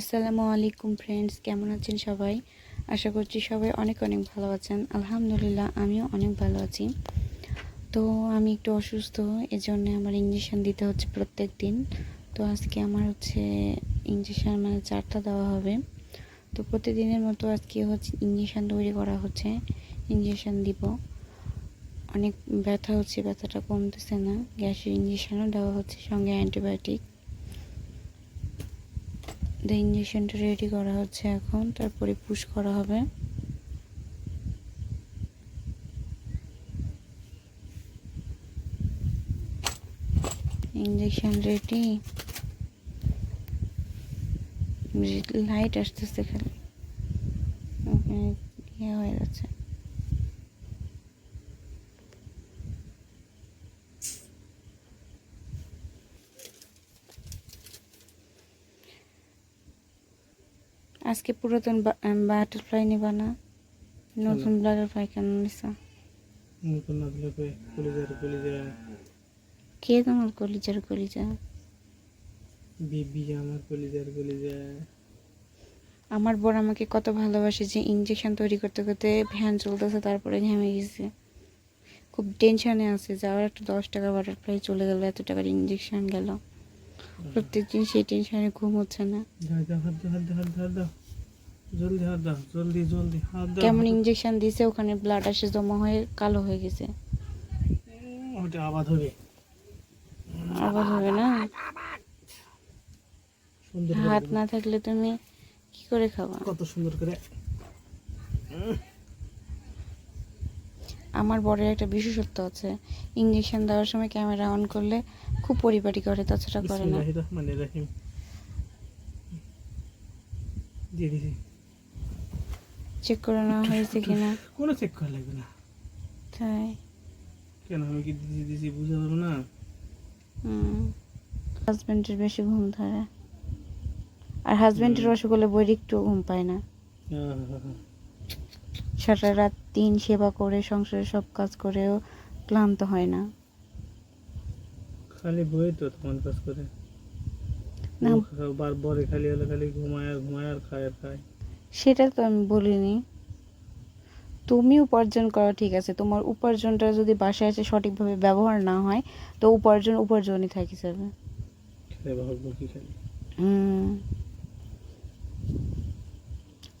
আসসালামু আলাইকুম ফ্রেন্ডস কেমন আছেন সবাই? আশা করছি সবাই অনেক অনেক ভালো আছেন। আলহামদুলিল্লাহ, আমিও অনেক ভালো আছি। তো আমি একটু অসুস্থ, এজন্য আমার ইঞ্জেকশন দিতে হচ্ছে প্রত্যেক দিন তো আজকে আমার হচ্ছে ইঞ্জেকশন মানে চারটা দেওয়া হবে। তো প্রতিদিনের মতো আজকে হচ্ছে ইঞ্জেকশন তৈরি করা হচ্ছে। ইঞ্জেকশন দিব। অনেক ব্যথা হচ্ছে, ব্যথাটা কমতেছে না। গ্যাসের ইঞ্জেকশনও দেওয়া হচ্ছে, সঙ্গে অ্যান্টিবায়োটিক দ্য ইঞ্জেকশনটা রেডি করা হচ্ছে এখন, তারপরে পুশ করা হবে। ইঞ্জেকশন রেডি লাইট আসতেছে খালি। ইয়ে হয়ে যাচ্ছে আজকে পুরাতন বাটারফ্লাই নিবা না। নতুন বাটারফ্লাই কেন নিছা। নতুন না দিলে কলিজার কলিজা। কে তোমার কলিজার কলিজা? বিবি আমার কলিজার কলিজা। আমার বর আমাকে কত ভালোবাসে যে ইঞ্জেকশন তৈরি করতে করতে ভ্যান চলতেছে তারপরে ঘেমে গেছে। খুব টেনশনে আছে। যাওয়ার একটা দশ টাকা বাটারফ্লাই চলে গেল এত টাকার ইঞ্জেকশন গেল। প্রত্যেকদিন সেই টেনশনে ঘুম হচ্ছে না। দাও দাও হাত দাও হাত দাও হাত দাও হাত দাও। জলদি হাত দাও জলদি জলদি হাত দাও। কেমন ইঞ্জেকশন দিছে ওখানে ব্লাড আসে জমা হয়ে কালো হয়ে গেছে। ওটা আবাদ হবে। আবার হবে না? হাত না থাকলে তুমি কি করে খাবা? কত সুন্দর করে। আমার বরের একটা বিশেষত্ব আছে। ইঞ্জেকশন দেওয়ার সময় ক্যামেরা অন করলে খুব পরিপাটি করে তাছাড়া করে না। চেক করে নেওয়া হয়েছে কিনা? কোনো চেক করা লাগবে না। তাই। কেন আমি কি দিদি দিদি বুঝতে পারব না। হাজবেন্ডের বেশি ঘুম ধরে। আর হাজবেন্ডের অসুখ হলে বইয়ের একটু ঘুম পায় না। সারা রাত দিন সেবা করে সংসারের সব কাজ করেও ক্লান্ত হয় না। খালি বই তো তোমার কাজ করে। বার বরে খালি হলে খালি ঘুমায় আর ঘুমায় আর খায় আর খায়। সেটা তো আমি বলিনি। তুমি উপার্জন করো ঠিক আছে তোমার উপার্জনটা যদি বাসায় এসে সঠিকভাবে ব্যবহার না হয় তো উপার্জন উপার্জনই থাকি যাবে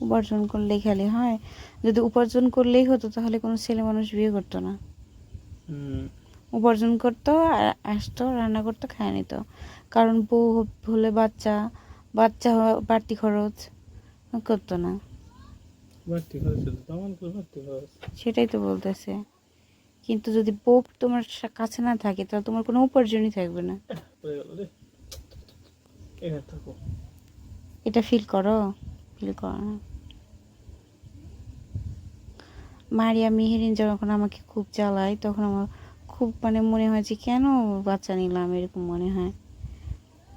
উপার্জন করলেই খালি হয়। যদি উপার্জন করলেই হতো তাহলে কোনো ছেলে মানুষ বিয়ে করতো না। হুম। উপার্জন করতো আর আসতো রান্না করতো খায় নিত। কারণ বউ হলে বাচ্চা বাচ্চা বাড়তি খরচ করতো না। সেটাই তো বলতেছে। কিন্তু যদি বউ তোমার কাছে না থাকে তাহলে তোমার কোনো উপার্জনই থাকবে না। এটা ফিল করো ফিল করো না। মারিয়া মিহিরিন যখন আমাকে খুব জ্বালায় তখন আমার খুব মানে মনে হয় যে কেন বাচ্চা নিলাম এরকম মনে হয়।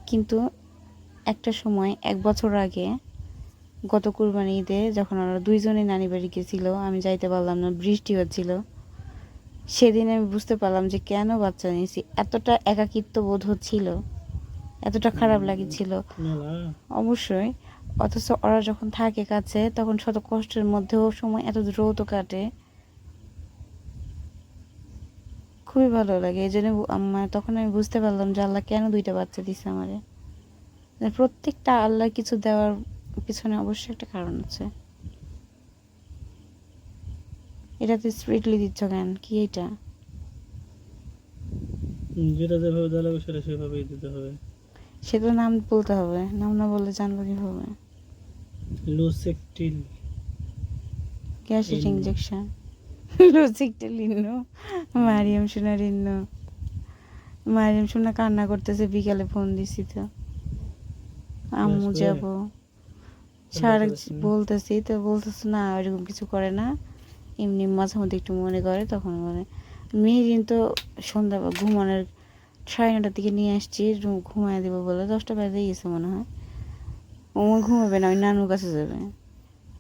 কিন্তু একটা সময় এক বছর আগে গত কুরবানি ঈদে যখন ওরা দুইজনে নানি বাড়ি গেছিল আমি যাইতে পারলাম না বৃষ্টি হচ্ছিল। সেদিন আমি বুঝতে পারলাম যে কেন বাচ্চা নিয়েছি এতটা একাকিত্ব বোধ হচ্ছিল এতটা খারাপ লাগছিল। অবশ্যই অথচ ওরা যখন থাকে কাছে তখন শত কষ্টের মধ্যেও সময় এত দ্রুত কাটে। খুবই ভালো লাগে। এই জন্য আমার তখন আমি বুঝতে পারলাম যে আল্লাহ কেন দুইটা বাচ্চা দিছে আমারে। প্রত্যেকটা আল্লাহ কিছু দেওয়ার পিছনে অবশ্যই একটা কারণ আছে। এটাতে স্পিডলি দিচ্ছ কেন? কি এটা? যেটা যেভাবে দেওয়া লাগবে সেটা সেভাবেই দিতে হবে। সে তো নাম বলতে হবে। নাম না বললে জানব কীভাবে? লুসেকটিল গ্যাসের এই- ইঞ্জেকশন লজিকটা লিন্ন মারিয়াম সোনা লিন্ন মারিয়াম সোনা কান্না করতেছে বিকালে ফোন দিছি তো। আম্মু? যাব। সারা বলতেছি তো বলতেছে না এরকম কিছু করে না। এমনি মাঝে মধ্যে একটু মনে করে তখন মানে মেয়েদিন তো সন্ধ্যা ঘুমানোর সাড়ে নটার দিকে নিয়ে আসছি রুম ঘুমায় দেবো বলে। দশটা বাজে গেছে মনে হয়। ও ঘুমাবে না ওই নানুর কাছে যাবে।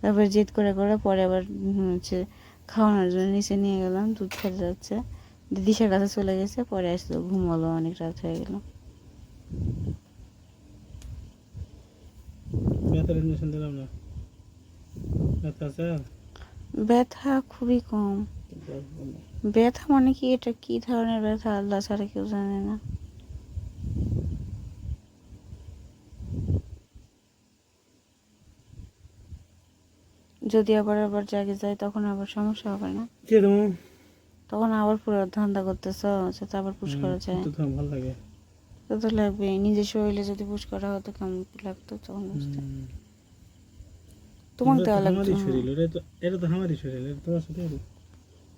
তারপর জেদ করে করে পরে আবার হচ্ছে খাওয়ানোর জন্য নিচে নিয়ে গেলাম দুধ খেতে যাচ্ছে। দিদিশার কাছে চলে গেছে পরে আসলো ঘুমালো অনেক রাত হয়ে গেল? ব্যথা খুবই কম। ব্যথা মানে কি? এটা কি ধরনের ব্যথা? আল্লাহ ছাড়া কেউ জানে না। যদি আবার আবার জাগে যায় তখন আবার সমস্যা হবে না। তখন আবার পুরো ধান্দা করতেছ যাতে আবার পুশ করা যায়। তো তোমার ভালো লাগে। তো তো লাগবে নিজের শরীরে যদি পুশ করা হতো কেমন লাগতো তখন বুঝতে। হুম। তোমাকে এটা তো দেওয়া লাগতো আমারই শরীর এটা তো এটা তো আমারই শরীর এটা তোমার সাথে।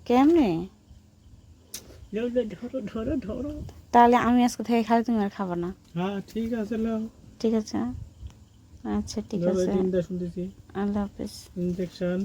কেমনে? যাও, যাও, ধরো ধরো ধরো। তাহলে আমি আজকে থেকে খালি তুমি আর খাবা না। হ্যাঁ ঠিক আছে ঠিক আছে। আচ্ছা ঠিক আছে। আল্লাহ হাফেজ। ইঞ্জেকশন